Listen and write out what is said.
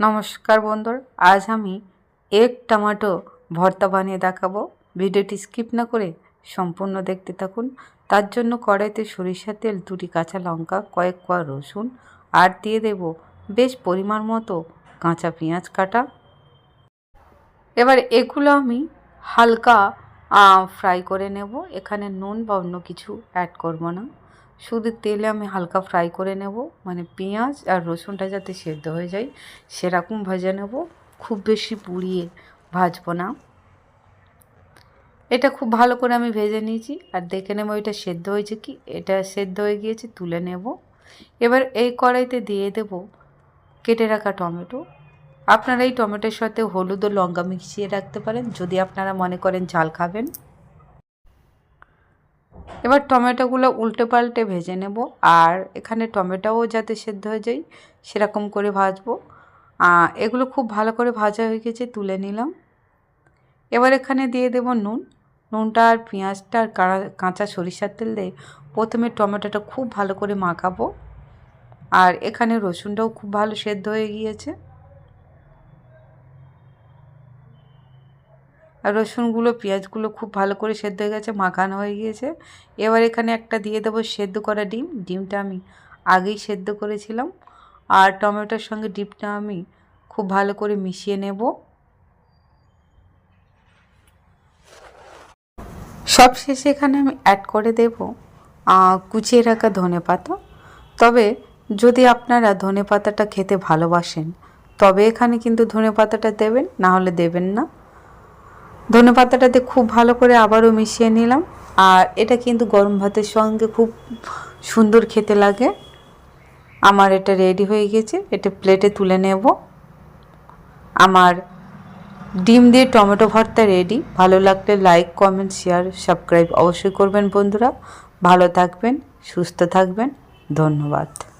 নমস্কার বন্ধুর, আজ আমি এক টমেটো ভর্তা বানিয়ে দেখাবো। ভিডিওটি স্কিপ না করে সম্পূর্ণ দেখতে থাকুন। তার জন্য কড়াইতে সরিষার তেল, দুটি কাঁচা লঙ্কা, কয়েক কোয়া রসুন, আর দিয়ে দেব বেশ পরিমাণ মতো কাঁচা পেঁয়াজ কাটা। এবার এগুলো আমি হালকা ফ্রাই করে নেব। এখানে নুন বা অন্য কিছু অ্যাড করব না। শুধু তেলে আমি হালকা ফ্রাই করে নেব মানে পেঁয়াজ আর রসুনটা যাতে সেদ্ধ হয়ে যায়, সেরকম ভেজে নেব। খুব বেশি পুড়িয়ে ভাজবো না। এটা খুব ভালো করে আমি ভেজে নিয়েছি, আর দেখে নেব এটা সেদ্ধ হয়েছে কি। এটা সেদ্ধ হয়ে গিয়েছে, তুলে নেব। এবার এই কড়াইতে দিয়ে দেব কেটে রাখা টমেটো। আপনারা এই টমেটোর সাথে হলুদ ও লঙ্কা মিশিয়ে রাখতে পারেন, যদি আপনারা মনে করেন ঝাল খাবেন। এবার টমেটোগুলো উল্টে পাল্টে ভেজে নেব। আর এখানে টমেটোও যাতে সেদ্ধ হয়ে যায়, সেরকম করে ভাজবো। এগুলো খুব ভালো করে ভাজা হয়ে গেছে, তুলে নিলাম। এবার এখানে দিয়ে দেব নুন। নুনটা আর পেঁয়াজটা আর কাঁচা সরিষার তেল দিয়ে প্রথমে টমেটোটা খুব ভালো করে মাখাবো। আর এখানে রসুনটাও খুব ভালো সেদ্ধ হয়ে গিয়েছে। আর রসুনগুলো, পেঁয়াজগুলো খুব ভালো করে সেদ্ধ হয়ে গেছে, মাখানো হয়ে গিয়েছে। এবার এখানে একটা দিয়ে দেবো সেদ্ধ করা ডিম। ডিমটা আমি আগেই সেদ্ধ করেছিলাম। আর টমেটোর সঙ্গে ডিমটা আমি খুব ভালো করে মিশিয়ে নেব। সব শেষে এখানে আমি অ্যাড করে দেব কুচিয়ে রাখা ধনে পাতা। তবে যদি আপনারা ধনে পাতাটা খেতে ভালোবাসেন, তবে এখানে কিন্তু ধনে পাতাটা দেবেন, না হলে দেবেন না। ধনে পাতাটাতে খুব ভালো করে আবারও মিশিয়ে নিলাম। আর এটা কিন্তু গরম ভাতের সঙ্গে খুব সুন্দর খেতে লাগে। আমার এটা রেডি হয়ে গেছে, এটা প্লেটে তুলে নেব। আমার ডিম দিয়ে টমেটো ভর্তা রেডি। ভালো লাগলে লাইক, কমেন্ট, শেয়ার, সাবস্ক্রাইব অবশ্যই করবেন বন্ধুরা। ভালো থাকবেন, সুস্থ থাকবেন। ধন্যবাদ।